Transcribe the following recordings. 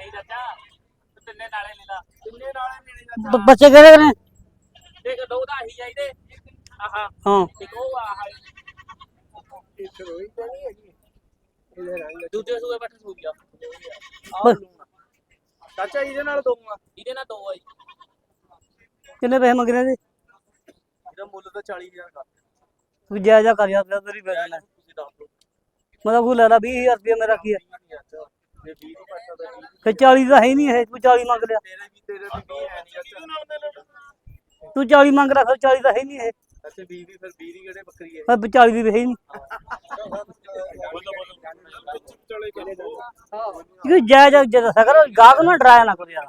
ਨਹੀਂ ਚਾਚਾ ਤਿੰਨੇ ਨਾਲੇ ਲੈ ਲਾ ਕਿੰਨੇ ਨਾਲੇ ਲੈਣੇ ਚਾਚਾ ਬ- ਬੱਚੇ ਕਿਹੜੇ ਨੇ? ਦੇਖ ਦੋ ਤਾਂ ਹੀ ਚਾਹੀਦੇ। ਆਹਾ। ਹਾਂ। ਇੱਕ ਉਹ ਆਹ। ਇੱਕ ਰੋਈ ਤਾਂ ਨਹੀਂ ਹੈਗੀ। ਇਹਦੇ ਰੰਗ ਦੂਜੇ ਸੂਏ ਬੱਠ ਸੂ ਗਿਆ ਬਸ। ਚਾਚਾ ਇਹਦੇ ਨਾਲ ਦਊਂਗਾ ਇਹਦੇ ਨਾਲ ਦੋ ਆ ਜੀ। ਕਿੰਨੇ ਪੈਸੇ ਮੰਗਦੇ ਨੇ? ਇਹਦਾ ਮੁੱਲ ਤਾਂ 40000 ਦਾ ਤੂੰ ਜਾ ਜਾ ਕਰ ਯਾਰ ਤੇਰੀ ਪੈਸੇ ਨੇ ਤੁਸੀਂ ਦੱਸ ਦਿਓ। ਮੈਂ ਤਾਂ ਕੋਈ ਲੈ ਲਾ 20000 ਰੁਪਏ ਮੇਰਾ ਕੀ ਹੈ ਨਹੀਂ ਚਾਚਾ ਜੇ 20 ਦੀ ਪੈਸਾ ਦਾ ਫਿਰ 40 ਦਾ ਹੈ ਨਹੀਂ ਇਹ, ਤੂੰ 40 ਮੰਗ ਲਿਆ। ਤੂੰ 40 ਮੰਗ ਰਿਹਾ ਫਿਰ 40 ਦਾ ਹੈ ਹੀ ਨਹੀਂ ਇਹ। ਅੱਛਾ 20 ਵੀ ਫਿਰ 20 ਦੀ ਕਿਹੜੇ ਬੱਕਰੀ ਹੈ ਫਿਰ 40 ਦੀ ਵੀ ਨਹੀਂ ਚਲੇ ਜਾਇਜ਼ ਜੇ ਦੱਸਿਆ ਗਾਹਕ ਨੂੰ ਡਰਾਇਆ ਨਾ ਕਰੋ ਯਾਰ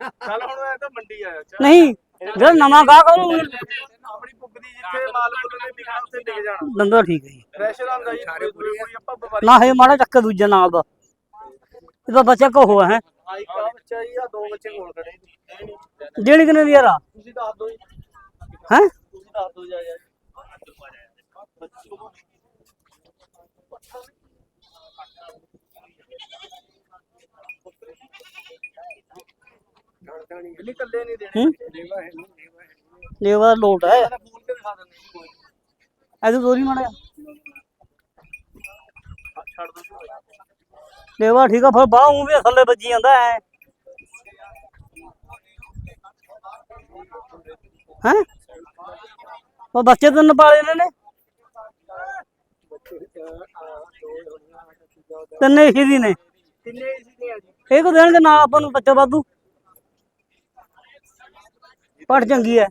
ਚੱਲ ਹੁਣ ਇਹ ਤਾਂ ਮੰਡੀ ਆ ਨਹੀਂ, ਜਿਹੜਾ ਨਵਾਂ ਗਾਹਕ ਆ ਆਪਣੀ ਪੁੱਗਦੀ ਜਿੱਥੇ ਮਾਲ ਮੁੱਲ ਨੇ ਵਿਕਣਾ ਉੱਥੇ ਵਿਕ ਜਾਣਾ ਦੰਦਾ ਠੀਕ ਹੈ ਜੀ। ਫਰੈਸ਼ ਆਂਦਾ ਜੀ ਨਾ ਹੈ ਮਾੜਾ ਚੱਕਰ ਦੂਜਾ ਨਾਲ ਦਾ। ਇਹਦਾ ਬੱਚਾ ਕੋ ਹੋਇਆ ਹੈ ਆਈ ਕਾ ਬੱਚਾ ਜੀ ਆ ਦੋ ਬੱਚੇ ਕੋਲ ਖੜੇ ਦੇਣੀ ਕਿੰਨੇ ਦੀ ਯਾਰ ਆ ਤੁਸੀਂ ਦੱਸ ਦਿਓ ਜੀ ਹੈ ਤੁਸੀਂ ਦੱਸ ਦਿਓ ਜਾ ਜਾ ਨਹੀਂ ਕੱਲੇ ਨਹੀਂ ਦੇਣੇ ਹੂੰ? ਹੈ ਲੇਵਾ ਲੋਟ ਹੈ ਫੋਨ ਤੇ ਦਿਖਾ ਦਿੰਦਾ ਐਸੇ ਦੋਰੀ ਮਾੜਾ ਜਿਹਾ। ਆ, ਛੱਡ ਦੋ ਲੇਵਾ ਠੀਕ ਆ, ਫਿਰ ਬਾਹ ਉਹ ਵੀ ਥੱਲੇ ਵੱਜੀ ਜਾਂਦਾ ਹੈ ਹੈ? ਉਹ ਬੱਚੇ ਤੈਨੂੰ ਪਾਲੇ ਨੇ ਨੇ। ਤਿੰਨੇ ਹੀ ਦੀ ਨੇ। ਕਿੰਨੇ ਸੀ ਨੇ ਜੀ ਇਹ ਕੋ ਦੇਣਗੇ ਨਾ ਆਪਾਂ ਨੂੰ ਬੱਚਾ ਵਾਧੂ। ਪੜ ਚੰਗੀ ਹੈ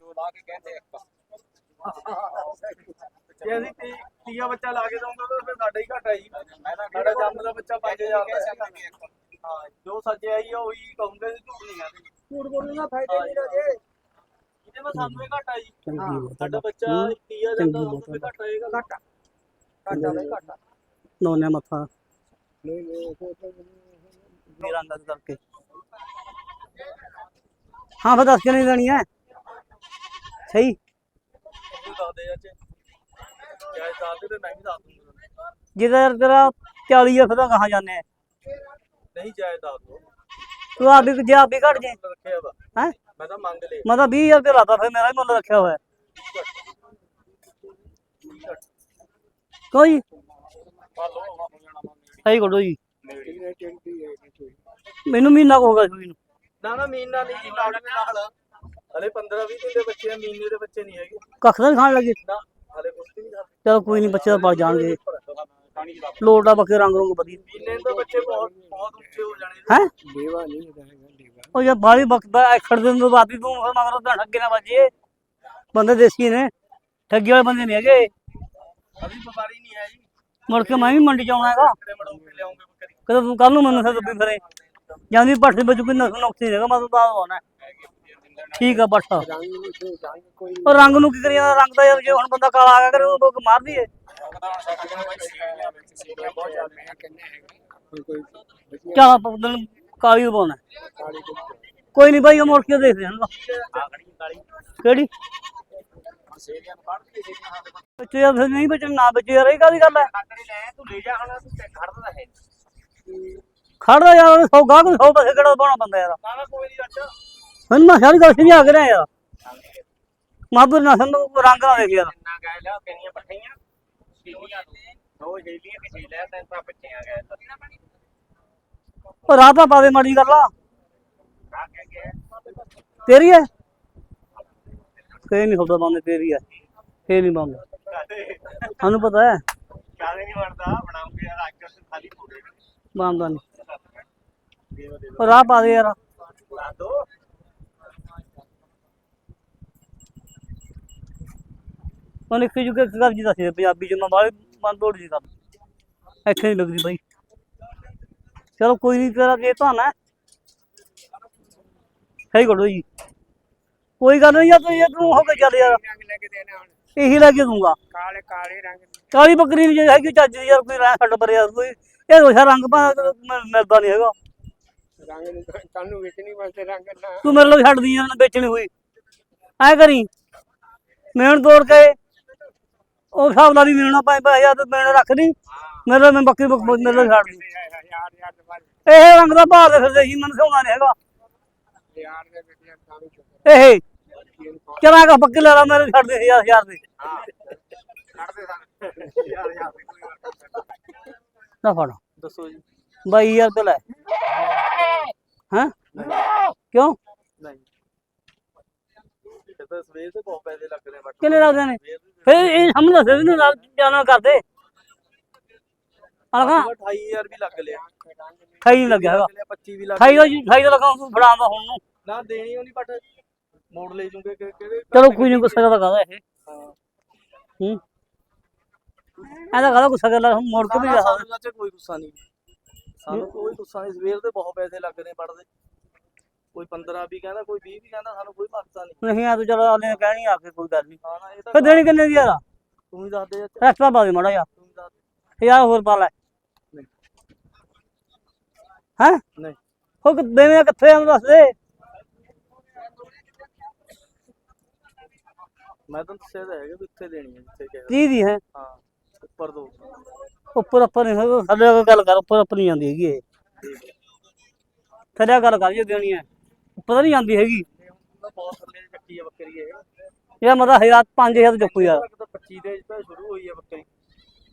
ਜੇ ਅਸੀਂ ਤੀਆ ਬੱਚਾ ਲਾ ਕੇ ਦਊਂਗਾ ਤਾਂ ਫਿਰ ਸਾਡਾ ਹੀ ਘਾਟਾ ਜੀ। ਸਾਡਾ ਜੰਮ ਦਾ ਬੱਚਾ 5000 ਦਾ ਹੈ। ਹਾਂ ਜੋ ਸੱਜੇ ਆਈ ਆ ਉਹੀ ਕਹੂੰਗੇ ਜੀ ਝੂਠ ਨਹੀਂ ਕਹਿੰਦੇ। ਝੂਠ ਬੋਲਣ ਦਾ ਫਾਇਦਾ ਨਹੀਂ ਰਾਜੇ। ਇਹਦੇ ਵਿੱਚ ਸਾਨੂੰ ਹੀ ਘਾਟਾ ਜੀ। ਚੰਗੀ ਬਹੁਤ ਸਾਡਾ ਬੱਚਾ ਤੀਆ ਜਾਂਦਾ ਸਾਨੂੰ ਵੀ ਘਾਟਾ ਆਏਗਾ ਘਾਟਾ। ਘਾਟਾ ਦਾ ਘਾਟਾ। ਨੋਨੇ ਮੱਥਾ। ਨਹੀਂ ਨਹੀਂ ਮੇਰਾ ਅੰਗਦ ਕਰਕੇ। ਹਾਂ ਫਿਰ ਦੱਸ ਕੇ ਨਹੀਂ ਦੇਣੀ ਹੈ? ਸਹੀ? ਤੂੰ ਦੱਸ ਦੇ ਚਾਚੇ। ਜਾਇਜ਼ ਦੱਸ ਦੇ ਤੇ ਮੈਂ ਵੀ ਦੱਸ ਦੂੰਗਾ ਜਿਹਦਾ ਤੇਰਾ 40 ਆ ਫਿਰ ਤਾਂ ਕਹਾਂ ਜਾਂਦੇ ਆ। ਨਹੀਂ ਜਾਇਜ਼ ਦੱਸ ਦੋ ਤੂੰ ਆਪ ਵੀ ਜੇ ਆਪ ਵੀ ਘਟ ਜੇ। ਰੱਖਿਆ ਵਾ। ਹੈ? ਮੈਂ ਤਾਂ ਮੰਗ ਲਏ ਮੈਂ ਤਾਂ 20000 ਰੁਪਏ ਲਾਤਾ ਫਿਰ ਮੇਰਾ ਹੀ ਮੁੱਲ ਰੱਖਿਆ ਹੋਇਆ। ਕੋਈ? ਸਹੀ ਕੋਡੋ ਜੀ। ਮੈਨੂੰ ਮਹੀਨਾ ਕੁ ਹੋ ਗਿਆ ਸੂਈ ਨੂੰ ਨਾ ਨਾ ਮੀਨਾ ਨਹੀਂ ਜੀ ਦੇ ਨਾਲ ਹਲੇ 15 20 ਦਿਨ ਦੇ ਬੱਚੇ ਆ ਮੀਨੇ ਦੇ ਬੱਚੇ ਨਹੀਂ ਹੈਗੇ। ਕੱਖ ਨੀ ਖਾਣ ਲੱਗੇ। ਨਾ। ਚਲ ਕੋਈ ਨਹੀਂ ਬੱਚੇ ਤਾਂ ਪਲ ਜਾਣਗੇ। ਲੋਟ ਆ ਬੱਕੇ ਰੰਗ ਰੰਗ ਵਧੀਆ। ਮੀਨੇ ਦੇ ਬੱਚੇ ਬਹੁਤ ਬਹੁਤ ਉੱਚੇ ਹੋ ਜਾਣੇ। ਹੈ? ਦੇਵਾ ਨਹੀਂ ਹੈਗਾ ਦੇਵਾ ਉਹ ਜੇ ਬਾਲੀ ਬਖਦਾ ਖੜ ਦੇ ਨੂੰ ਬਾਦੀ ਤੂੰ ਫਿਰ ਮਗਰੋਂ ਤਾਂ ਠੱਗੇ ਨਾ ਵੱਜੇ ਬੰਦੇ ਦੇਸੀ ਨੇ ਠੱਗੀ ਵਾਲੇ ਬੰਦੇ ਨਹੀਂ ਹੈਗੇ। ਅਭੀ ਵਪਾਰੀ ਨਹੀਂ ਹੈ ਜੀ। ਮੁੜ ਕੇ ਮੈਂ ਵੀ ਮੰਡੀ ਚ ਆਉਣਾ ਹੈਗਾ। ਕਦੇ ਤੂੰ ਕੱਲ ਨੂੰ ਮੈਨੂੰ ਫਿਰ ਦੱਬੀ ਫਿਰੇ। ਜਾਂਦੀ ਪੱਠ ਦੇ ਵਿੱਚ ਕੋਈ ਨਸ ਨੁਕਸ ਨਹੀਂ ਹੈਗਾ ਮੈਂ ਤੂੰ ਤਾਂ ਆਉਣਾ। ਠੀਕ ਆ ਕੋਈ ਉਹ ਰੰਗ ਨੂੰ ਕੀ ਕਰੀ ਜਾਂਦਾ ਰੰਗ ਦਾ ਯਾਰ ਜੇ ਹੁਣ ਬੰਦਾ ਕਾਲਾ ਆ ਗਿਆ ਕਰੇ ਉਹ ਮਾਰ ਦਈਏ। ਬਹੁਤ ਚੱਲਦੇ ਆ ਕਿੰਨੇ ਹੈਗੇ? ਕੋਈ ਚਾਹ ਆਪਾਂ ਦਿਨ ਕਾਲੀ ਨੂੰ ਪਾਉਣਾ। ਕੋਈ ਨਹੀਂ। ਬਾਈ ਉਹ ਮੁੜ ਕੇ ਦੇਖਦੇ ਹਾਂ ਕਿਹੜੀ? ਸੇਰੀਆਂ ਨੂੰ ਕੱਢ ਕੇ ਸੇਰੀਆਂ ਸਾਡੇ ਕੋਲ ਬੱਚੇ ਯਾਰ ਫਿਰ ਨਹੀਂ ਬੱਚੇ ਨਾ ਬੱਚੇ ਯਾਰ ਇਹ ਕਾਦੀ ਗੱਲ ਹੈ ਕੱਟੜੀ ਲੈ ਤੂੰ ਲੈ ਜਾ ਹੁਣ ਤੂੰ ਖੜਦਾ ਹੈ ਖੜਦਾ ਯਾਰ ਉਹਨੇ ਸੌ ਗਾਹ ਨੂੰ ਸੌ ਪੈਸੇ ਕਿਹੜਾ ਪਾਉਣਾ ਬੰਦਾ ਯਾਰ? ਨਾ ਨਾ ਕੋਈ ਨਹੀਂ ਅੱਛਾ। ਮੈਨੂੰ ਨਾ ਸਾਰੀ ਗੱਲ ਸਮਝਾ ਕੇ ਰਿਹਾ ਮਾਬਰ ਨਾ ਸਾਨੂੰ ਰੰਗ ਨਾ ਦੇਖ ਯਾਰ ਨਾ ਗਏ ਲਿਆ ਕਿੰਨੀਆਂ ਪੱਠੀਆਂ? ਸੀਲੀਆਂ ਦੋ? ਜੇਲੀਆਂ ਕਿ ਸੀ ਲੈ ਤੈਨੂੰ ਤਾਂ ਗਏ ਤਾਂ। ਉਹ ਰਾਹ ਤਾਂ ਪਾਵੇ ਮਾੜੀ ਗੱਲ ਆ। ਆ ਕੇ ਗਿਆ ਤੇਰੀ ਹੈ ਫੇਰ ਨਹੀਂ ਹੁੰਦਾ ਬੰਦੇ ਤੇਰੀ ਹੈ ਫੇਰ ਨਹੀਂ ਬੰਦਾ ਸਾਨੂੰ ਪਤਾ ਹੈ ਕਾਲੇ ਨਹੀਂ ਵੜਦਾ ਬਣਾਉਂਗੇ ਯਾਰ ਅੱਜ ਖਾਲੀ ਪੂਰੇ ਬੰਦਾ ਨਹੀਂ ਉਹ ਰਾਹ ਪਾ ਦੇ ਯਾਰ। ਲਾ ਦੋ। ਉਹਨੇ ਇੱਕ ਜੁਗੇ ਇੱਕ ਗੱਲ ਜੀ ਦੱਸੀ ਪੰਜਾਬੀ ਚ ਮੈਂ ਮਨ ਤੋੜ ਜੀ ਕਰ ਇੱਥੇ ਨਹੀਂ ਲੱਗਦੀ ਬਾਈ। ਚਲੋ ਕੋਈ ਨਹੀਂ ਤੇਰਾ ਜੇ ਹੈ। ਸਹੀ ਕਰੋ ਜੀ ਕੋਈ ਗੱਲ ਨਹੀਂ ਯਾਰ ਤੂੰ ਇਹ ਤੂੰ ਹੋ ਕੇ ਚੱਲ ਯਾਰ। ਲੈ ਇਹੀ ਲੈ ਕੇ ਦੂੰਗਾ ਕਾਲੇ ਕਾਲੇ ਰੰਗ ਕਾਲੀ ਬੱਕਰੀ ਨਹੀਂ ਹੈਗੀ ਚੱਜ ਦੀ ਯਾਰ ਕੋਈ ਰਹਿ ਛੱਡ ਪਰ ਯਾਰ ਕੋਈ ਇਹ ਰੋਸ਼ਾ ਰੰਗ ਪਾ ਮਿਲਦਾ ਨਹੀਂ ਹੈਗਾ। ਰੰਗ ਨੂੰ ਕੱਲ ਨੂੰ ਵੇਚਣੀ ਵਾਸਤੇ ਰੰਗ ਨਾ ਤੂੰ ਮੇਰੇ ਲਈ ਛੱਡਦੀ ਆ ਵੇਚਣੀ ਹੋਈ। ਐ ਕਰੀ। ਮੇਣ ਤੋੜ ਕੇ ਉਹ ਹਿਸਾਬ ਨਾਲ ਹੀ ਪੰਜ ਪੰਜ ਹਜ਼ਾਰ ਤੇ ਮੇਣ ਰੱਖ ਦੀ ਹਾਂ। ਮੇਰੇ ਮੈਂ ਬੱਕਰੀ ਬੱਕ- ਮੇਰੇ ਛੱਡ ਦੀ। ਇਹ ਰੰਗ ਦਾ ਭਾਰ ਦੇ ਫਿਰਦੇ ਸੀ ਮੈਨੂੰ ਸੋਣਾ ਨਹੀਂ ਹੈਗਾ। ਇਹ ਚਲਾ ਕੇ ਬੱਕਰੀ ਲੈ ਲਾ ਮੇਰੇ ਛੱਡ ਦੇ ਹਜ਼ਾਰ ਹਜ਼ਾਰ ਦੀ। ਨਾ ਫੜ। ਦੱਸੋ ਜੀ। 22000 ਰੁਪਏ ਲੈ। ਹਾਂ? ਕਿਉਂ? ਨਹੀਂ। ਤਾਂ ਸਵੇਰ ਤੇ ਬਹੁਤ ਪੈਸੇ ਲੱਗਦੇ ਨੇ ਬਟ ਕਿੰਨੇ ਲੱਗਦੇ ਨੇ? ਫਿਰ ਇਹ ਹਮ ਦੱਸੇ ਵੀ ਨਹੀਂ ਜਾਣਾ ਕਰਦੇ। ਅਲਗਾ 28000 ਵੀ ਲੱਗ ਲਿਆ। ਖਾਈ ਨਹੀਂ ਲੱਗਿਆ ਹੈਗਾ। 25 ਵੀ ਲੱਗ ਖਾਈ ਦਾ ਜੀ ਖਾਈ ਦਾ ਲਗਾ ਫੜਾਉਂਦਾ ਹੁਣ ਨੂੰ। ਨਾ ਦੇਣੀ ਉਹ ਨਹੀਂ ਬਟ ਮੋੜ ਲੈ ਜੂਗੇ ਕਿਹੜੇ ਚਲੋ ਕੋਈ ਨਹੀਂ ਗੁੱਸਾ ਕਰਦਾ ਕਾਹਦਾ ਇਹ। ਹਾਂ। ਹੂੰ। ਐਦਾ ਕਾਹਦਾ ਗੁੱਸਾ ਕਰਦਾ ਹੁਣ ਮੋੜ ਕੇ ਵੀ ਜਾ। ਸਾਨੂੰ ਕੋਈ ਗੁੱਸਾ ਨਹੀਂ। ਸਾਨੂੰ ਕੋਈ ਗੁੱਸਾ ਨਹੀਂ ਸਵੇਰ ਦੇ ਬਹੁਤ ਪੈਸੇ ਲੱਗ ਰਹੇ ਪੜਦੇ ਕੋਈ 15 ਵੀ ਕਹਿੰਦਾ ਕੋਈ 20 ਵੀ ਕਹਿੰਦਾ ਸਾਨੂੰ ਕੋਈ ਭਰਤਾ ਨਹੀਂ। ਨਹੀਂ ਆ ਤੂੰ ਚਲੋ ਆਲੇ ਕਹਿਣੀ ਆ ਕੇ ਕੋਈ ਗੱਲ ਨਹੀਂ। ਹਾਂ ਨਾ ਇਹ ਤਾਂ ਫਿਰ ਦੇਣੀ ਕਿੰਨੇ ਦੀ ਯਾਰ ਤੂੰ ਹੀ ਦੱਸ ਦੇ ਚਾਚਾ, ਰਸਤਾ ਪਾ ਦੇ ਮਾੜਾ ਯਾਰ ਤੂੰ ਹੀ ਦੱਸ ਦੇ। ਯਾਰ ਹੋਰ ਪਾ ਲੈ। ਨਹੀਂ। ਹੈ? ਨਹੀਂ। ਹੋ ਕਿ ਦੇਣੇ ਕਿੱਥੇ ਆ ਮੈਨੂੰ ਦੱਸ ਦੇ। ਮੈਂ ਤਾਂ ਦੱਸਿਆ ਤਾਂ ਹੈਗਾ ਵੀ ਇੱਥੇ ਦੇਣੀ ਹੈ ਜਿੱਥੇ ਕਿਹਾ। 30 ਦੀ ਹੈ। ਹਾਂ ਉੱਪਰ ਦੋ। ਉੱਪਰ ਉੱਪਰ ਨਹੀਂ ਹੋਗਾ ਥੱਲੇ ਆ ਕੇ ਗੱਲ ਕਰ ਉੱਪਰ ਉੱਪਰ ਨਹੀਂ ਜਾਂਦੀ ਹੈਗੀ ਇਹ। ਥੱਲੇ ਆ ਗੱਲ ਕਰ ਜੇ ਦੇਣੀ ਹੈ। ਉੱਪਰ ਨਹੀਂ ਜਾਂਦੀ ਹੈਗੀ। ਬਹੁਤ ਥੱਲੇ ਚੱਕੀ ਆ ਬੱਕਰੀ ਇਹ ਇਹ ਮਤਲਬ ਹਜ਼ਾਰ 5000 ਚੁੱਕੂ ਯਾਰ ਤਾਂ 25 ਦੇ ਤਾਂ ਸ਼ੁਰੂ ਹੋਈ ਆ ਬੱਕਰੀ।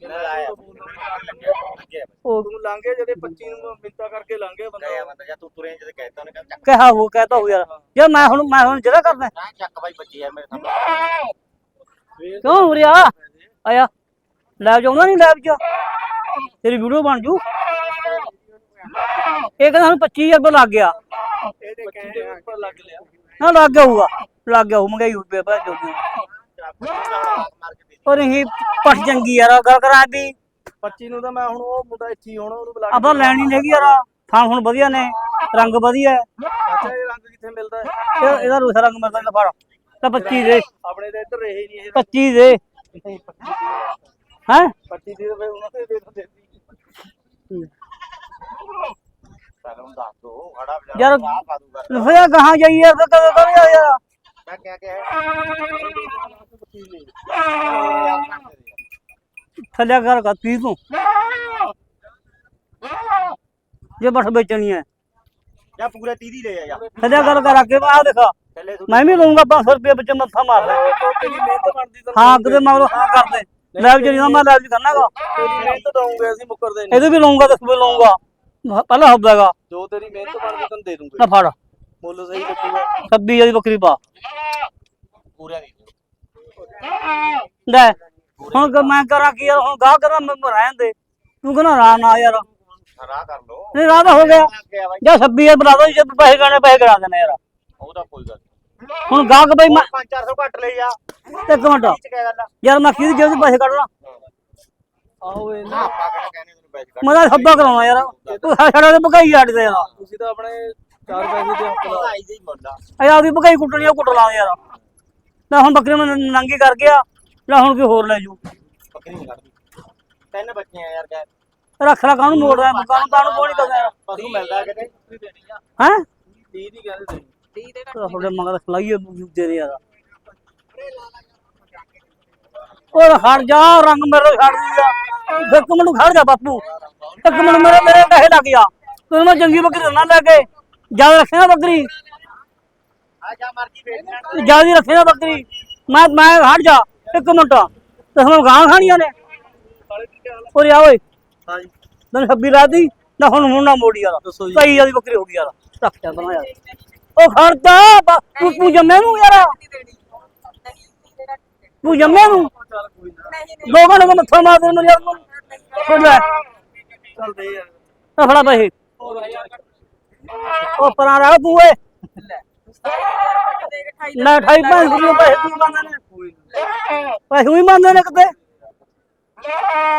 ਆਇਆ। ਲੱਗਿਆ ਉਹ ਤੂੰ ਲੰਘੇ ਜਦੇ 25 ਨੂੰ ਮਿੰਤਾ ਕਰਕੇ ਲੰਘੇ ਬੰਦਾ ਗਿਆ ਬੰਦਾ ਜਾਂ ਤੂੰ ਤੁਰੇ ਜਦ ਕਹਿਤਾ ਉਹਨੇ ਕਹਿੰਦਾ ਚੱਕ। ਕਹਾ ਹੋ ਕਹਤਾ ਹੋ ਯਾਰ। ਯਾਰ ਮੈਂ ਹੁਣ ਮੈਂ ਹੁਣ ਜਿਹੜਾ ਕਰਦਾ ਨਾ ਚੱਕ ਬਾਈ ਬੱਚੀ ਯਾਰ ਮੇਰੇ ਸਾਹਮਣੇ। ਕਿਉਂ ਉਰਿਆ ਆਇਆ। ਲੈਬ ਜਾਉਂਦਾ ਨਹੀਂ ਲੈਬ ਚ? ਤੇਰੀ ਵੀਡੀਓ ਬਣ ਜੂ। ਇਹ ਕਹਿੰਦਾ ਹੁਣ 25000 ਰੁਪਏ ਲੱਗ ਗਿਆ। ਉੱਪਰ ਲੱਗ ਲਿਆ? ਨਾ ਲੱਗ ਹੋਊ ਮਹਿੰਗਾਈ ਰੁਪਏ ਪੈ ਜੋ ਮਾਰ ਕੇ ਦੇ ਉਹ ਨਹੀਂ ਪੱਟ ਚੰਗੀ ਯਾਰ ਗੱਲ ਕਰਾਂ ਵੀ 25 ਨੂੰ ਤਾਂ ਮੈਂ ਹੁਣ ਉਹ ਮੁੰਡਾ ਇੱਥੇ ਹੀ ਹੋਣਾ ਉਹਨੂੰ ਬੁਲਾ ਆਪਾਂ ਲੈਣੀ ਨਹੀਂ ਹੈਗੀ ਯਾਰ ਥਾਂ ਹੁਣ ਵਧੀਆ ਨੇ ਰੰਗ ਵਧੀਆ। ਹੈ ਅੱਛਾ ਇਹ ਰੰਗ ਕਿੱਥੇ ਮਿਲਦਾ? ਹੈ ਇਹ- ਇਹਦਾ ਰੂਸਾ ਰੰਗ ਮਿਲਦਾ ਇਹਦਾ ਫੜ। ਤਾਂ 25 ਦੇ। ਆਪਣੇ ਤਾਂ ਇੱਧਰ ਰਹੇ ਨਹੀਂ ਇਹ 25 ਦੇ। ਹੈ? 25 ਦੀ ਤਾਂ ਫਿਰ ਉਹਨਾਂ ਦੇ ਦੇ ਦਿੰਦੇ ਸੀ ਸਾਨੂੰ ਦੱਸ ਦੋ ਖੜਾ ਬਜਾ ਯਾਰ ਪਾ ਦੂਗਾ ਲਫਿਆ ਕਹਾਂ ਜਾਈਏ ਫਿਰ ਕਦੋਂ ਕਦੋਂ ਯਾਰ? ਮੈਂ ਕਿਹਾ ਕਿ ਥੱਲੇ ਕਰ ਕਰ ਤੀ ਤੂੰ। ਜੇ ਬਸ ਵੇਚਣੀ ਹੈ ਜਾਂ ਪੂਰੇ 30 ਦੀ ਲੈ ਆ ਯਾਰ ਥੱਲੇ ਕਰ ਕਰ ਕੇ ਆ ਦੇਖਾ। ਥੱਲੇ ਤੂੰ ਮੈਂ ਵੀ ਲਊਂਗਾ 500 ਰੁਪਏ ਵਿੱਚ ਮੱਥਾ ਮਾਰ ਲੈ ਤੇਰੀ ਮਿਹਨਤ ਬਣਦੀ ਤਾਂ ਹਾਂ ਕਿਤੇ ਮਗਰੋਂ ਹਾਂ ਕਰ ਦੇ। ਲੈਬ ਜਿਹੜੀ ਨਾ ਮੈਂ ਲੈਬ ਚ ਕਰਨਾਗਾ। ਤੇਰੀ ਮਿਹਨਤ ਦਊਂਗੇ ਅਸੀਂ ਮੁੱਕਰਦੇ ਨਹੀਂ ਇਹਦੇ ਵੀ ਲਊਂਗਾ ਤੇ ਸਵੇ ਲਊਂਗਾ। ਮ- ਪਹਿਲਾਂ ਹੱਦਾਗਾ ਜੋ ਤੇਰੀ ਮਿਹਨਤ ਬਣਦੀ ਤੈਨੂੰ ਦੇ ਦੂੰਗੇ। ਨਾ ਫੜ। ਮੁੱਲ ਸਹੀ ਲੱਗੂਗਾ 26 ਦੀ ਬੱਕਰੀ ਪਾ। ਪੂਰੇ ਦੀ। ਲੈ ਹੁਣ ਕ- ਮੈਂ ਕਰਾਂ ਕੀ ਯਾਰ? ਹੁਣ ਗਾਹ ਕਰਾਂ ਮੈਂ ਰਹਿਣ ਦੇ। ਤੂੰ ਕਹਿੰਦਾ ਰਾਹ ਨਾ ਯਾਰ। ਰਾਹ ਕਰ ਲੋ ਨਹੀਂ ਰਾਹ ਤਾਂ ਹੋ ਗਿਆ। ਗਿਆ ਬਾਈ। ਜਾਂ 26 ਬਣਾ ਦੋ ਜਦ ਪੈਸੇ ਗਾਣੇ ਪੈਸੇ ਗਣਾ ਦੇਣੇ ਯਾਰ। ਉਹਦਾ ਕੋਈ ਗੱਲ ਹੁਣ ਗਾਹਕ ਬਈ ਮੈਂ 5-400 ਘੱਟ ਲੈ ਜਾ ਇੱਕ ਮਿੰਟ। ਚ ਕਿਆ ਗੱਲ ਆ? ਯਾਰ ਮੈਂ ਕਿਹਦੀ ਜੇਬ ਤੋਂ ਪੈਸੇ ਕੱਢ ਲਾਂ? ਆਹੋ ਇਹ ਨਾ। ਆਪਾਂ ਕਿਹੜਾ ਕਹਿੰਦੇ ਤੈਨੂੰ ਪੈਸੇ ਕੱਟ ਮੈਂ ਤਾਂ ਸੱਬਾ ਕਰਾਉਣਾ ਯਾਰ। ਤੂੰ ਛੜਾ ਦੇ ਭਗਾਈ ਛੱਡ ਦੇ ਯਾਰ। ਤੁਸੀਂ ਤਾਂ ਆਪਣੇ ਚਾਰ ਪੈਸੇ ਦੇ ਹੱਕ ਲਾ। ਭਾਈ ਦੀ ਮੁੱਲ ਆ ਆ ਆਪਦੀ ਭਗਾਈ ਕੁੱਟਣੀ ਆ ਕੁੱਟ ਲਾਂ ਯਾਰ। ਲੈ ਹੁਣ ਬੱਕਰੀ ਮੈਂ ਨੰਗੀ ਕਰ ਗਿਆ ਲੈ ਹੁਣ ਕੋਈ ਹੋਰ ਲੈ ਜੂ ਬੱਕਰੀ ਨਹੀਂ ਕੱਢਦੀ ਤਿੰਨ ਬੱਚੇ ਆ ਯਾਰ ਕਹਿ ਰੱਖ ਲੈ ਕਾਹਨੂੰ ਮੋੜ ਰਿਹਾ ਕਾਹਨੂੰ ਕਾਹਨੂੰ ਕੋਣੀ ਕਰਦਾ ਯਾਰ। ਪਸ਼ੂ ਮਿਲਦਾ ਕਿਤੇ? ਦੇਣੀ ਆ ਹੈ? 30 ਦੀ ਕਹਿੰਦੇ ਦੇਣੀ ਤੁਹਾਡੇ ਮਗਰ ਖਲਾਈਏ ਦੇ ਦੇ ਯਾਰ। ਉਹ ਖੜ ਜਾ ਰੰਗ ਮੇਰੇ ਛੱਡ ਦਿਆ ਇੱਕ ਮਿੰਟ ਖੜ ਜਾ ਬਾਪੂ। ਇੱਕ ਮਿੰਟ ਮੇਰੇ ਮੇਰੇ ਪੈਸੇ ਲੱਗ ਜਾ ਤੂੰ ਮੈਂ ਚੰਗੀ ਬੱਕਰੀ ਨਾ ਲੈ ਕੇ। ਜਦ ਰੱਖਿਆ ਬੱਕਰੀ। ਆ ਜਾ ਮਰਜ਼ੀ ਵੇਚ ਲੈਣ ਜ਼ਿਆਦਾ ਰੱਖਿਆ ਬੱਕਰੀ। ਮੈਂ ਮੈਂ ਹਟ ਜਾ। ਇੱਕ ਮਿੰਟ। ਤੇ ਹੁਣ ਗਾਂ ਖਾਣੀਆਂ ਨੇ। ਓਏ ਆ ਓਏ। ਹਾਂਜੀ ਤੈਨੂੰ ਛੱਬੀ ਰਾਤੀ ਨਾ ਹੁਣ ਹੁਣ ਨਾ ਮੋੜੀ ਯਾਰ। ਕਈ ਜਿਆਦੀ ਬੱਕਰੀ ਹੋ ਗਈ ਯਾਰ। ਰੱਖ ਜਾ ਬਣਾ ਯਾਰ। ਉਹ ਖੜਦਾ ਤੂੰ ਜੰਮੇ ਨੂੰ ਯਾਰ। ਤੂੰ ਜੰਮੇ ਨੂੰ। ਚੱਲ ਕੋਈ ਨਾ। ਮੱਥਾ ਮਾਰ ਦੇ ਮੇਰੇ ਯਾਰ ਨੂੰ ਛੱਡ ਲੈ। ਚੱਲ ਦੇ ਯਾਰ ਆ ਫੜਾ ਪੈਸੇ। ਉਹ ਪਰਾਂ ਰਹਿ ਤੂੰ ਓਏ ਨਾ 28 ਪੰਜ ਰੁਪਏ ਪੈਸੇ ਤੂੰ ਮੰਗਦੇ ਨੇ? ਕੋਈ ਨਾ। ਪੈਸੇ ਵੀ ਮੰਗਦੇ ਨੇ ਕਿਤੇ।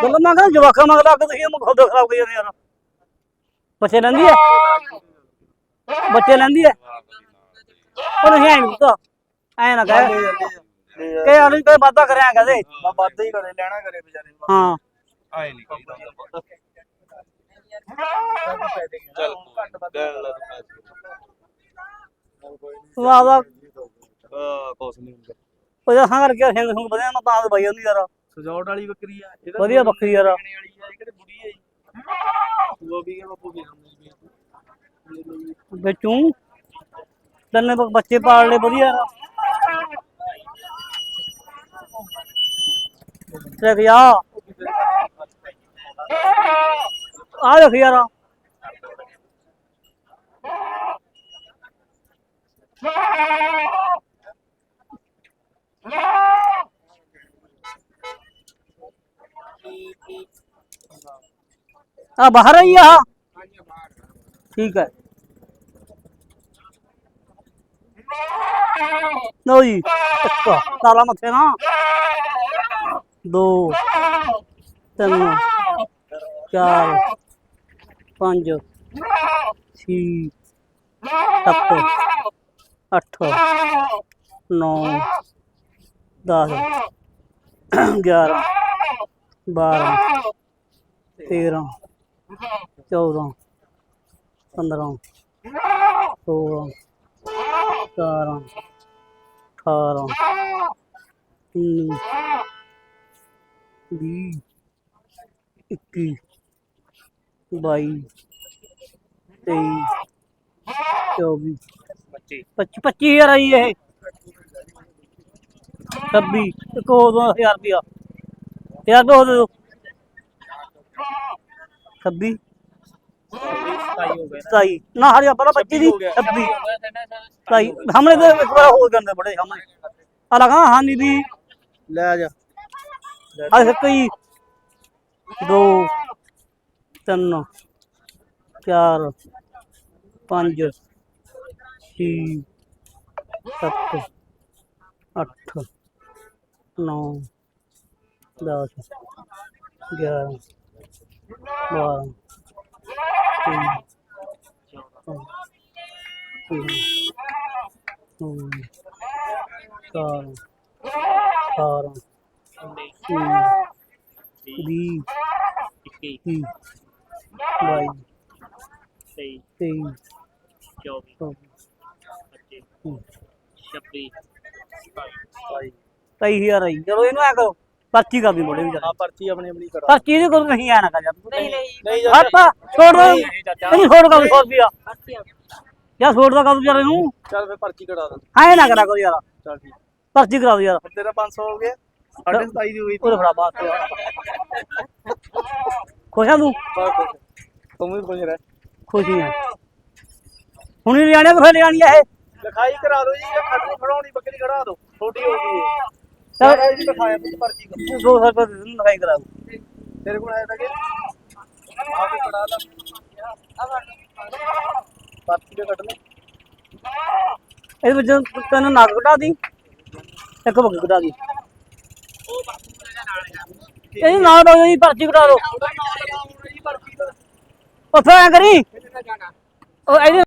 ਗੱਲ ਮੈਂ ਕਹਿੰਦਾ ਜਵਾਕਾਂ ਮੰਗਦਾ ਕਿ ਤੁਸੀਂ ਮੁਖ ਖੁਦ ਖਰਾਬ ਕਰੀ ਯਾਰ। ਬੱਚੇ ਲੈਂਦੀ ਹੈ? ਬੱਚੇ ਲੈਂਦੀ ਹੈ? ਉਹ ਨਹੀਂ ਆਈ ਤਾਂ ਐ ਨਾ ਕਹਿ। ਕਿ ਆਲੂ ਕੋਈ ਵਾਦਾ ਕਰਿਆ ਕਦੇ। ਬਾ ਵਾਧਾ ਹੀ ਕਰੇ ਲੈਣਾ ਕਰੇ ਵਿਚਾਰੇ ਨੂੰ। ਹਾਂ। ਆਏ ਨਹੀਂ ਕਹੀਦਾ ਚੱਲ ਘੱਟ ਵੱਧ ਵਾਦਾ ਆ ਕੁਛ ਨਹੀਂ ਹੁੰਦਾ। ਉਹਦਾ ਹਾਂ ਕਰਕੇ ਸਿੰਘ ਸੁੰਗ ਵਧਿਆ ਮੈਂ ਤਾਂ ਬਾਈ ਉਹਨੂੰ ਯਾਰ। ਸਜਾਵਟ ਵਾਲੀ ਬੱਕਰੀ ਆ ਇਹਦਾ ਵਧੀਆ ਬੱਕਰੀ ਯਾਰ। ਵਾਲੀ ਆ ਇਹ ਕਿਹੜੇ ਬੁੜੀ ਆ ਜੀ? ਉਹ ਵੀ ਬਾਪੂ ਵੀ ਆਉਂਦੇ ਜੀ ਵਿੱਚੋਂ ਤੰਨੇ ਬੱਚੇ ਪਾਲ ਲੈ ਵਧੀਆ ਯਾਰ। ਦੇਖ ਯਾ ਆ। ਦੇਖ ਯਾਰ। ਆ ਬਾਹਰ ਆਈ ਆ। ਠੀਕ ਹੈ। ਲਓ ਜੀ ਤਾਲਾ ਮੱਥੇ ਨਾ। ਦੋ ਤਿੰਨ ਚਾਰ ਪੰਜ ਛੇ ਸੱਤ ਅੱਠ ਨੌ ਦਸ ਗਿਆਰਾਂ ਬਾਰਾਂ ਤੇਰਾਂ ਚੌਦਾਂ ਪੰਦਰਾਂ ਸੋਲਾਂ ਸਤਾਰਾਂ ਅਠਾਰਾਂ ਉੱਨੀ ਵੀਹ ਇੱਕੀ ਬਾਈ ਤੇਈ ਚੌਵੀ ਪੱਚੀ। ਪੱਚੀ ਹਜ਼ਾਰ ਆਈ ਇਹ। ਛੱਬੀ ਇੱਕ ਹੋਰ ਦੋ ਹਜ਼ਾਰ ਰੁਪਇਆ। ਹਜ਼ਾਰ ਰੁਪਇਆ ਹੋਰ ਦੇ ਦਿਓ। ਛੱਬੀ। ਸਤਾਈ ਹੋ ਗਏ ਸਤਾਈ। ਨਾ ਹਰਿਆ ਪਹਿਲਾਂ ਪੱਚੀ ਦੀ। ਛੱਬੀ ਸਤਾਈ ਸਾਹਮਣੇ ਤੇ ਇੱਕ ਵਾਰ ਹੋਰ ਗੰਦੇ ਬੜੇ ਸਾਹਮਣੇ। ਆ ਲਗਾ ਹਾਂ ਨੀ ਵੀ ਲੈ ਜਾ। ਆ ਸੱਤੀ ਦੋ ਤਿੰਨ ਚਾਰ ਪੰਜ ਛੇ ਸੱਤ ਅੱਠ ਨੌ ਦਸ ਗਿਆਰਾਂ ਬਾਰਾਂ ਤੇਰਾਂ ਚੌਦਾਂ ਪੰਦਰਾਂ ਸਤਾਰਾਂ ਵੀਹ ਇੱਕੀ ਇੱਕੀ ਬਾਈ ਤੇਈ ਤੇਈ ਚੌਵੀ ਚੌਵੀ ਪੱਚੀ ਹੂੰ। ਛੱਬੀ ਭਾਈ ਤੇਈ ਹਜ਼ਾਰ ਆਈ। ਚਲੋ ਇਹਨੂੰ ਐ ਕਰੋ ਪਰਚੀ ਕਰ ਦੀ ਮੋੜੇ ਵੀ ਆ ਚੱਲ ਪਰਚੀ ਆਪਣੀ ਆਪਣੀ ਕਰਾ। ਪਰਚੀ ਇਹਦੇ ਕੋਲ ਨਹੀਂ ਆਣਾ ਕਰ ਨਹੀਂ ਨਹੀਂ ਨਹੀਂ। ਆਪਾਂ ਛੋੜ ਦੋ। ਨਹੀਂ ਚਾਚਾ। ਨਹੀਂ ਛੋੜ ਕਰ 100 ਰੁਪਿਆ ਯਾ ਛੋੜ ਦਾ ਕਰ ਯਾਰ ਇਹਨੂੰ ਚੱਲ ਫੇ ਪਰਚੀ ਕਢਾ ਦੇ। ਐ ਨਾ ਕਰਾ ਕਰੋ ਯਾਰ। ਚੱਲ ਠੀਕ। ਪਰਚੀ ਕਰਾ ਦੋ ਯਾਰ। ਤੇਰਾ 500 ਹੋ ਗਿਆ। 27 ਦੀ ਹੋਈ ਉਹਦੇ ਫੜਾ ਬਾਤ ਖੁਸ਼ ਆ ਤੂੰ। ਤੂੰ ਵੀ ਖੁਸ਼ ਰਹਿ। ਖੁਸ਼ੀ ਆ। ਹੁਣ ਹੀ ਲਿਆਣਿਆ ਕਿ ਫਿਰ ਲਿਆਣੀ ਆ ਇਹ। ਲਿਖਾਈ ਕਰਾ ਦਿਓ ਜੀ ਇਹ ਖੱਟ ਫੜਾਉਣੀ ਬੱਕਰੀ ਕਢਾ ਦਿਓ। ਛੋਟੀ ਹੋ ਗਈ ਹੈ ਚੱਲ ਚੱਲ ਜੀ ਲਿਖਾਇਆ ਪੁੱਤ ਪਰਚੀ ਕਰ। 200 ਰੁਪਏ ਦੇ ਦਿੰਦਾ ਲਗਾਈ ਕਰਾ ਦੂੰ। ਤੇਰੇ ਕੋਲ ਆਇਆ ਤਾਂ ਕਿ ਆ ਕੇ ਕਢਾ ਲਾ। ਪਰਚੀ ਕੱਢ ਤੈਨੂੰ ਨਗ ਕਢਾ ਦੀ ਇੱਕ ਬੱਗ ਕਢਾ ਦੀ। ਇਹਦੇ ਨਾਲ ਜੀ ਪਰਚੀ ਕਢਾ ਦੋ ਉੱਥੇ ਐ ਕਰੀ। ਉਹ ਇਹਦੇ